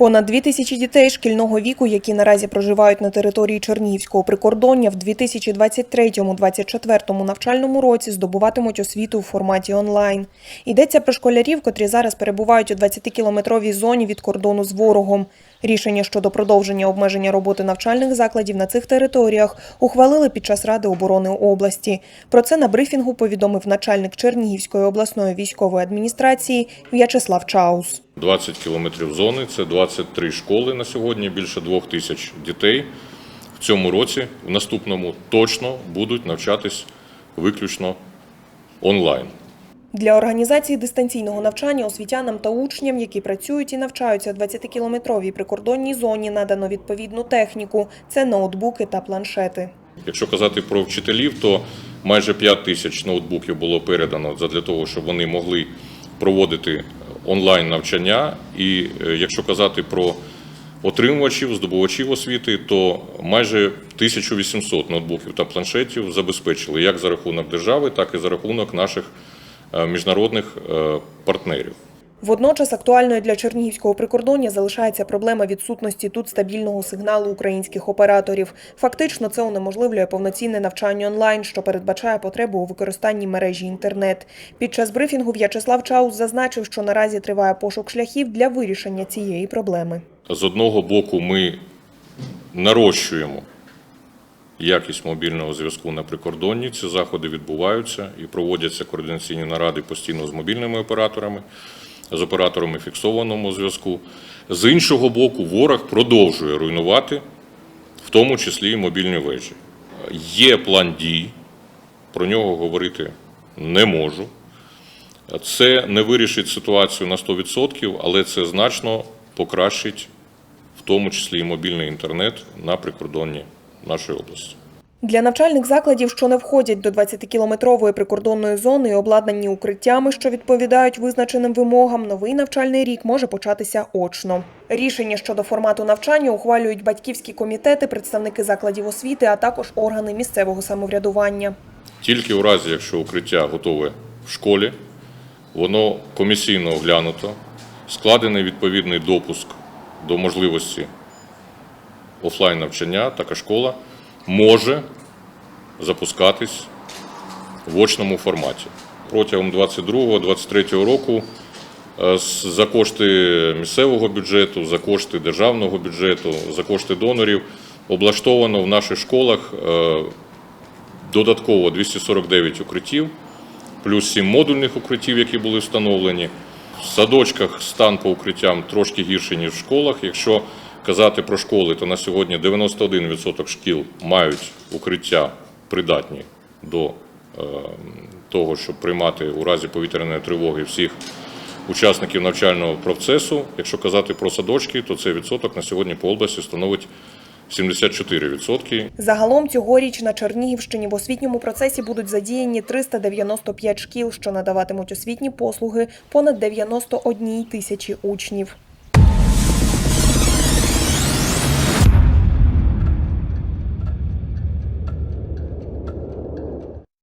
Понад дві тисячі дітей шкільного віку, які наразі проживають на території Чернігівського прикордоння, в 2023-2024 навчальному році здобуватимуть освіту у форматі онлайн. Йдеться про школярів, котрі зараз перебувають у 20-кілометровій зоні від кордону з ворогом. Рішення щодо продовження обмеження роботи навчальних закладів на цих територіях ухвалили під час Ради оборони області. Про це на брифінгу повідомив начальник Чернігівської обласної військової адміністрації В'ячеслав Чаус. 20 кілометрів зони це 23 школи на сьогодні, більше двох тисяч дітей. В цьому році, в наступному, точно будуть навчатись виключно онлайн. Для організації дистанційного навчання освітянам та учням, які працюють і навчаються у 20-кілометровій прикордонній зоні, надано відповідну техніку. Це ноутбуки та планшети. Якщо казати про вчителів, то майже 5 тисяч ноутбуків було передано для того, щоб вони могли проводити онлайн навчання. І е, якщо казати про отримувачів, здобувачів освіти, то майже 1800 ноутбуків та планшетів забезпечили як за рахунок держави, так і за рахунок наших е, міжнародних е, партнерів. Водночас актуальною для Чернігівського прикордоння залишається проблема відсутності тут стабільного сигналу українських операторів. Фактично, це унеможливлює повноцінне навчання онлайн, що передбачає потребу у використанні мережі інтернет. Під час брифінгу В'ячеслав Чаус зазначив, що наразі триває пошук шляхів для вирішення цієї проблеми. З одного боку, ми нарощуємо якість мобільного зв'язку на прикордонні. Ці заходи відбуваються і проводяться координаційні наради постійно з мобільними операторами, з операторами фіксованому зв'язку. З іншого боку, ворог продовжує руйнувати, в тому числі і мобільні вежі. Є план дій, про нього говорити не можу. Це не вирішить ситуацію на 100%, але це значно покращить, в тому числі і мобільний інтернет на прикордонні нашої області. Для навчальних закладів, що не входять до 20-кілометрової прикордонної зони і обладнані укриттями, що відповідають визначеним вимогам, новий навчальний рік може початися очно. Рішення щодо формату навчання ухвалюють батьківські комітети, представники закладів освіти, а також органи місцевого самоврядування. Тільки у разі, якщо укриття готове в школі, воно комісійно оглянуто, складений відповідний допуск до можливості офлайн навчання, така школа може запускатись в очному форматі. Протягом 2022-2023 року е, за кошти місцевого бюджету, за кошти державного бюджету, за кошти донорів облаштовано в наших школах е, додатково 249 укриттів, плюс 7 модульних укриттів, які були встановлені. В садочках стан по укриттям трошки гірший, ніж в школах. Якщо казати про школи, то на сьогодні 91% шкіл мають укриття придатні до е, того, щоб приймати у разі повітряної тривоги всіх учасників навчального процесу. Якщо казати про садочки, то цей відсоток на сьогодні по області становить 74%. Загалом цьогоріч на Чернігівщині в освітньому процесі будуть задіяні 395 шкіл, що надаватимуть освітні послуги понад 91 тисячі учнів.